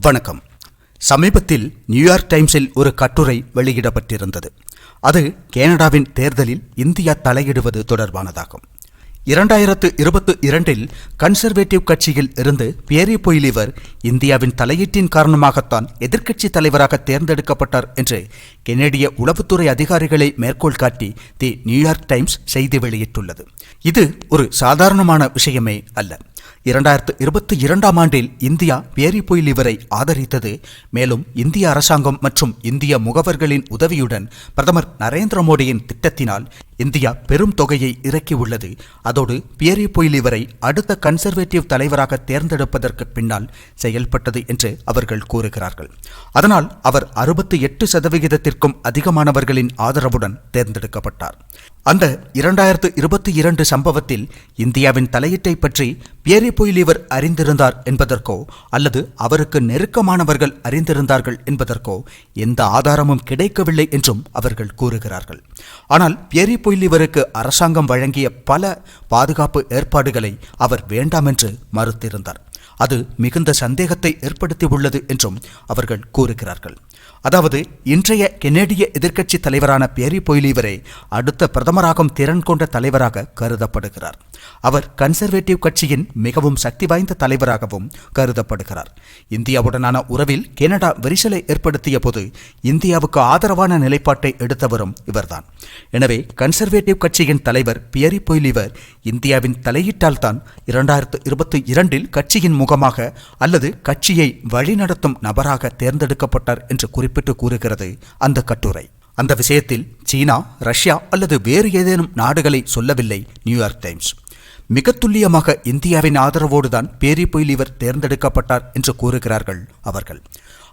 வணக்கம். சமீபத்தில் நியூயார்க் டைம்ஸில் ஒரு கட்டுரை வெளியிடப்பட்டிருந்தது. அது கனடாவின் தேர்தலில் இந்தியா தலையிடுவது தொடர்பானதாகும். இரண்டாயிரத்து இருபத்தி இரண்டில் கன்சர்வேட்டிவ் கட்சியில் இருந்து பேரி பொய்லிவர் இந்தியாவின் தலையீட்டின் காரணமாகத்தான் எதிர்க்கட்சி தலைவராக தேர்ந்தெடுக்கப்பட்டார் என்று கெனடிய உளவுத்துறை அதிகாரிகளை மேற்கோள் காட்டி தி நியூயார்க் டைம்ஸ் செய்தி வெளியிட்டுள்ளது. இது ஒரு சாதாரணமான விஷயமே அல்ல. இரண்டாயிரத்து இருபத்தி இரண்டாம் ஆண்டில் இந்தியா பேரி புயல் இவரை ஆதரித்தது. மேலும் இந்திய அரசாங்கம் மற்றும் இந்திய முகவர்களின் உதவியுடன் பிரதமர் நரேந்திர மோடியின் திட்டத்தினால் இந்தியா பெரும் தொகையை இறக்கியுள்ளது அதோடு பியரி புயல் வரை அடுத்த கன்சர்வேட்டிவ் தலைவராக தேர்ந்தெடுப்பதற்கு பின்னால் செயல்பட்டது என்று அவர்கள் கூறுகிறார்கள். அதனால் அவர் அறுபத்தி எட்டு சதவிகிதத்திற்கும் அதிகமானவர்களின் ஆதரவுடன் தேர்ந்தெடுக்கப்பட்டார். அந்த இரண்டாயிரத்து இருபத்தி இரண்டு சம்பவத்தில் இந்தியாவின் தலையீட்டை பற்றி பியரி பொய்லிவர் அறிந்திருந்தார் என்பதற்கோ அல்லது அவருக்கு நெருக்கமானவர்கள் அறிந்திருந்தார்கள் என்பதற்கோ எந்த ஆதாரமும் கிடைக்கவில்லை என்றும் அவர்கள் கூறுகிறார்கள். ஆனால் பியரி பொய்லிவருக்கு அரசாங்கம் வழங்கிய பல பாதுகாப்பு ஏற்பாடுகளை அவர் வேண்டாம் என்று மறுத்திருந்தார். அது மிகுந்த சந்தேகத்தை ஏற்படுத்தியுள்ளது என்றும் அவர்கள் கூறுகிறார்கள். அதாவது இன்றைய கெனடிய எதிர்க்கட்சி தலைவரான பேரி பொய்லிவரை அடுத்த பிரதமராகும் திறன் கொண்ட தலைவராக கருதப்படுகிறார். அவர் கன்சர்வேட்டிவ் கட்சியின் மிகவும் சக்தி வாய்ந்த தலைவராகவும் கருதப்படுகிறார். இந்தியாவுடனான உறவில் கனடா விரிசலை ஏற்படுத்திய போது இந்தியாவுக்கு ஆதரவான நிலைப்பாட்டை எடுத்தவரும் இவர்தான். எனவே கன்சர்வேட்டிவ் கட்சியின் தலைவர் பியரி பொய்லிவர் இந்தியாவின் தலையீட்டால் தான் இரண்டாயிரத்து இருபத்தி இரண்டில் கட்சியின் முகமாக அல்லது கட்சியை வழிநடத்தும் நபராக தேர்ந்தெடுக்கப்பட்டார் என்று குறிப்பிட்டு கூறுகிறது அந்த கட்டுரை. அந்த விஷயத்தில் சீனா ரஷ்யா அல்லது வேறு ஏதேனும் நாடுகளை சொல்லவில்லை நியூயார்க் டைம்ஸ். மிக துல்லியமாக இந்தியாவின் ஆதரவோடுதான் பேரி இவர் தேர்ந்தெடுக்கப்பட்டார் என்று கூறுகிறார்கள் அவர்கள்.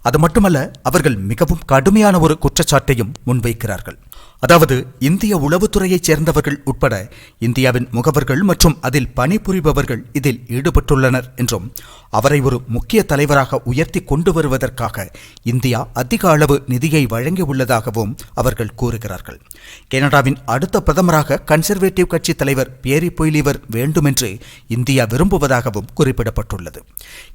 அது மட்டுமல்ல அவர்கள் மிகவும் கடுமையான ஒரு குற்றச்சாட்டையும் முன்வைக்கிறார்கள். அதாவது இந்திய உளவுத்துறையைச் சேர்ந்தவர்கள் உட்பட இந்தியாவின் முகவர்கள் மற்றும் அதில் பணிபுரிபவர்கள் இதில் ஈடுபட்டுள்ளனர் என்றும் அவரை ஒரு முக்கிய தலைவராக உயர்த்தி கொண்டு வருவதற்காக இந்தியா அதிக அளவு நிதியை வழங்கியுள்ளதாகவும் அவர்கள் கூறுகிறார்கள். கனடாவின் அடுத்த பிரதமராக கன்சர்வேட்டிவ் கட்சி தலைவர் பேரி பொய்லிவர் வேண்டுமென்று இந்தியா விரும்புவதாகவும் குறிப்பிடப்பட்டுள்ளது.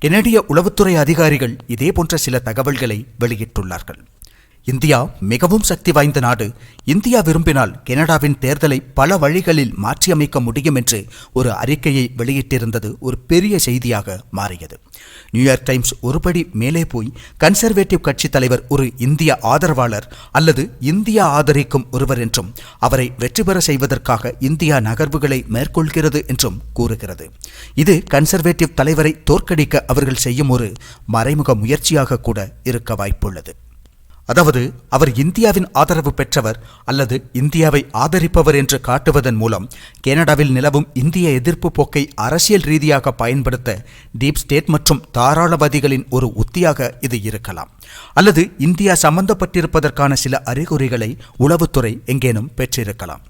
கெனடிய உளவுத்துறை அதிகாரிகள் இதேபோன்ற சில தகவல்களை வெளியிட்டுள்ளார்கள். இந்தியா மிகவும் சக்தி வாய்ந்த நாடு. இந்தியா விரும்பினால் கனடாவின் தேர்தலை பல வழிகளில் மாற்றியமைக்க முடியும் என்று ஒரு அறிக்கையை வெளியிட்டிருந்தது ஒரு பெரிய செய்தியாக மாறியது. நியூயார்க் டைம்ஸ் ஒருபடி மேலே போய் கன்சர்வேட்டிவ் கட்சி தலைவர் ஒரு இந்திய ஆதரவாளர் அல்லது இந்தியா ஆதரிக்கும் ஒருவர் என்றும் அவரை வெற்றி பெற செய்வதற்காக இந்தியா நகர்வுகளை மேற்கொள்கிறது என்றும் கூறுகிறது. இது கன்சர்வேட்டிவ் தலைவரை தோற்கடிக்க அவர்கள் செய்யும் ஒரு மறைமுக முயற்சியாக கூட இருக்க வாய்ப்புள்ளது. அதாவது அவர் இந்தியாவின் ஆதரவு பெற்றவர் அல்லது இந்தியாவை ஆதரிப்பவர் என்று காட்டுவதன் மூலம் கனடாவில் நிலவும் இந்திய எதிர்ப்பு போக்கை அரசியல் ரீதியாக பயன்படுத்த டீப் ஸ்டேட் மற்றும் தாராளவாதிகளின் ஒரு உத்தியாக இது இருக்கலாம். அல்லது இந்தியா சம்பந்தப்பட்டிருப்பதற்கான சில அறிகுறிகளை உளவுத்துறை எங்கேனும் பெற்றிருக்கலாம்.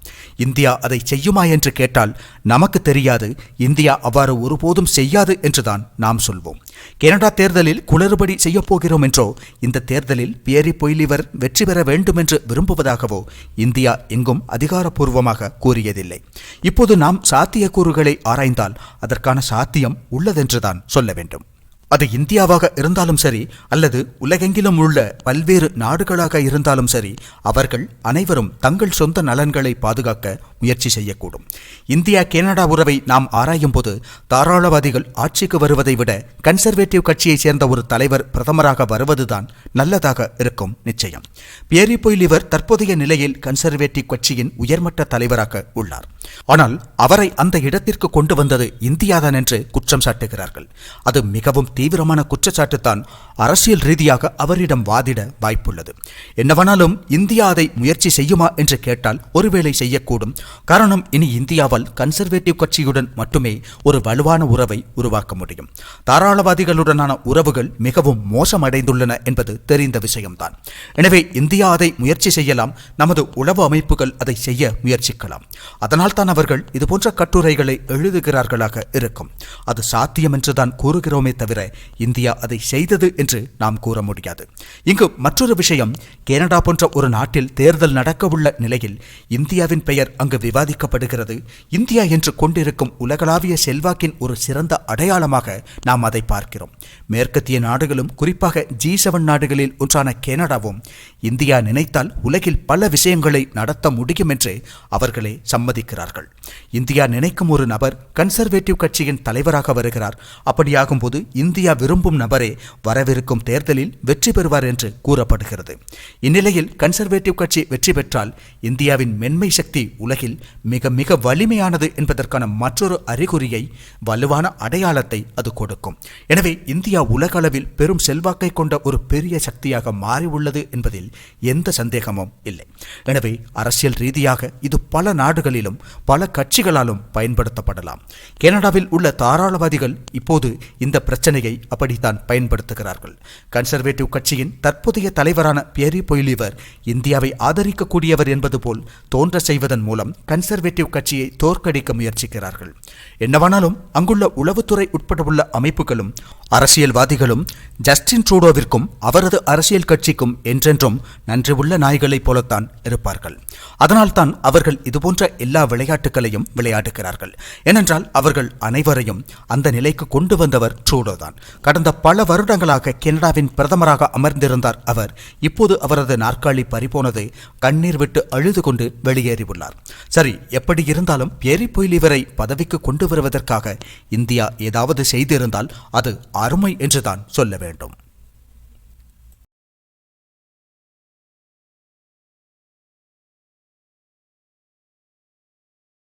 இந்தியா அதை செய்யுமா என்று கேட்டால் நமக்கு தெரியாது இந்தியா அவ்வாறு ஒருபோதும் செய்யாது என்றுதான் நாம் சொல்வோம். கனடா தேர்தலில் குளறுபடி செய்யப்போகிறோம் என்றோ இந்த தேர்தலில் பியரி பொய்லிவர் வெற்றி பெற வேண்டுமென்று விரும்புவதாகவோ இந்தியா எங்கும் அதிகாரப்பூர்வமாக கூறியதில்லை. இப்போது நாம் சாத்தியக்கூறுகளை ஆராய்ந்தால் அதற்கான சாத்தியம் உள்ளதென்றுதான் சொல்ல வேண்டும். அது இந்தியாவாக இருந்தாலும் சரி அல்லது உலகெங்கிலும் உள்ள பல்வேறு நாடுகளாக இருந்தாலும் சரி அவர்கள் அனைவரும் தங்கள் சொந்த நலன்களை பாதுகாக்க முயற்சி செய்யக்கூடும். இந்தியா கனடா உறவை நாம் ஆராயும் போது தாராளவாதிகள் ஆட்சிக்கு வருவதை விட கன்சர்வேட்டிவ் கட்சியைச் சேர்ந்த ஒரு தலைவர் பிரதமராக வருவதுதான் நல்லதாக இருக்கும் நிச்சயம். பியரி இவர் தற்போதைய நிலையில் கன்சர்வேட்டிவ் கட்சியின் உயர்மட்ட தலைவராக உள்ளார். ஆனால் அவரை அந்த இடத்திற்கு கொண்டு வந்தது இந்தியாதான் என்று குற்றம் சாட்டுகிறார்கள். அது மிகவும் தீவிரமான குற்றச்சாட்டு தான் அரசியல் ரீதியாக அவரிடம் வாதிட வாய்ப்புள்ளது. என்னவானாலும் இந்தியா அதை முயற்சி செய்யுமா என்று கேட்டால் ஒருவேளை செய்யக்கூடும். காரணம் இனி இந்தியாவால் கன்சர்வேட்டிவ் கட்சியுடன் மட்டுமே ஒரு வலுவான உறவை உருவாக்க முடியும். தாராளவாதிகளுடனான உறவுகள் மிகவும் மோசமடைந்துள்ளன என்பது தெரிந்த விஷயம்தான். எனவே இந்தியா அதை முயற்சி செய்யலாம் நமது உளவு அமைப்புகள் அதை செய்ய முயற்சிக்கலாம். அதனால் தான் அவர்கள் இதுபோன்ற கட்டுரைகளை எழுதுகிறார்களாக இருக்கும். அது சாத்தியம் என்றுதான் கூறுகிறோமே தவிர இந்தியா அதை செய்தது என்று நாம் கூற முடியாது. இங்கு மற்றொரு விஷயம் கனடா போன்ற ஒரு நாட்டில் தேர்தல் நடக்கவுள்ள நிலையில் இந்தியாவின் பெயர் அங்கு விவாதிக்கப்படுகிறது. இந்தியா என்று கொண்டிருக்கும் உலகளாவிய செல்வாக்கின் ஒரு சிறந்த அடையாளமாக நாம் அதை பார்க்கிறோம். மேற்கத்திய நாடுகளும் குறிப்பாக ஜி செவன் நாடுகளில் ஒன்றான கனடாவும் இந்தியா நினைத்தால் உலகில் பல விஷயங்களை நடத்த முடியும் என்று அவர்களே சம்மதிக்கிறார்கள். இந்தியா நினைக்கும் ஒரு நபர் கன்சர்வேட்டிவ் கட்சியின் தலைவராக வருகிறார். அப்படியாகும்போது இந்தியா விரும்பும் நபரே வரவிருக்கும் தேர்தலில் வெற்றி பெறுவார் என்று கூறப்படுகிறது. இந்நிலையில் கன்சர்வேட்டிவ் கட்சி வெற்றி பெற்றால் இந்தியாவின் மென்மை சக்தி உலகில் மிக மிக வலிமையானது என்பதற்கான மற்றொரு அறிகுறியை வலுவான அடையாளத்தை அது கொடுக்கும். எனவே இந்தியா உலக அளவில் பெரும் செல்வாக்கை கொண்ட ஒரு பெரிய சக்தியாக மாறி உள்ளது என்பதில் எந்த சந்தேகமும் இல்லை. எனவே அரசியல் ரீதியாக இது பல நாடுகளிலும் பல கட்சிகளாலும் பயன்படுத்தப்படலாம். கனடாவில் உள்ள தாராளவாதிகள் இப்போது இந்த பிரச்சனையை அப்படித்தான் பயன்படுத்துகிறார்கள். கன்சர்வேட்டிவ் கட்சியின் தற்போதைய தலைவரான பியரி பொய்லிவர் இந்தியாவை ஆதரிக்கக்கூடியவர் என்பது போல் தோன்ற செய்வதன் மூலம் கன்சர்வேட்டிவ் கட்சியை தோற்கடிக்க முயற்சிக்கிறார்கள். என்னவானாலும் அங்குள்ள உளவுத்துறை உட்பட உள்ள அமைப்புகளும் அரசியல்வாதிகளும் ஜஸ்டின் ட்ரூடோவிற்கும் அவரது அரசியல் கட்சிக்கும் என்றென்றும் நன்றி உள்ள நாய்களைப் போலத்தான் இருப்பார்கள். அதனால்தான் அவர்கள் இதுபோன்ற எல்லா விளையாட்டுகளையும் விளையாடுகிறார்கள். ஏனென்றால் அவர்கள் அனைவரையும் அந்த நிலைக்கு கொண்டு வந்தவர் ட்ரூடோ தான். கடந்த பல வருடங்களாக கனடாவின் பிரதமராக அமர்ந்திருந்தார் அவர். இப்போது அவரது நாற்காலி பறிபோனதை கண்ணீர் விட்டு அழுது கொண்டு வெளியேறியுள்ளார். சரி எப்படி இருந்தாலும் எரி பொய்லிவரை பதவிக்கு கொண்டு வருவதற்காக இந்தியா ஏதாவது செய்திருந்தால் அது அருமை என்றுதான் சொல்ல வேண்டும்.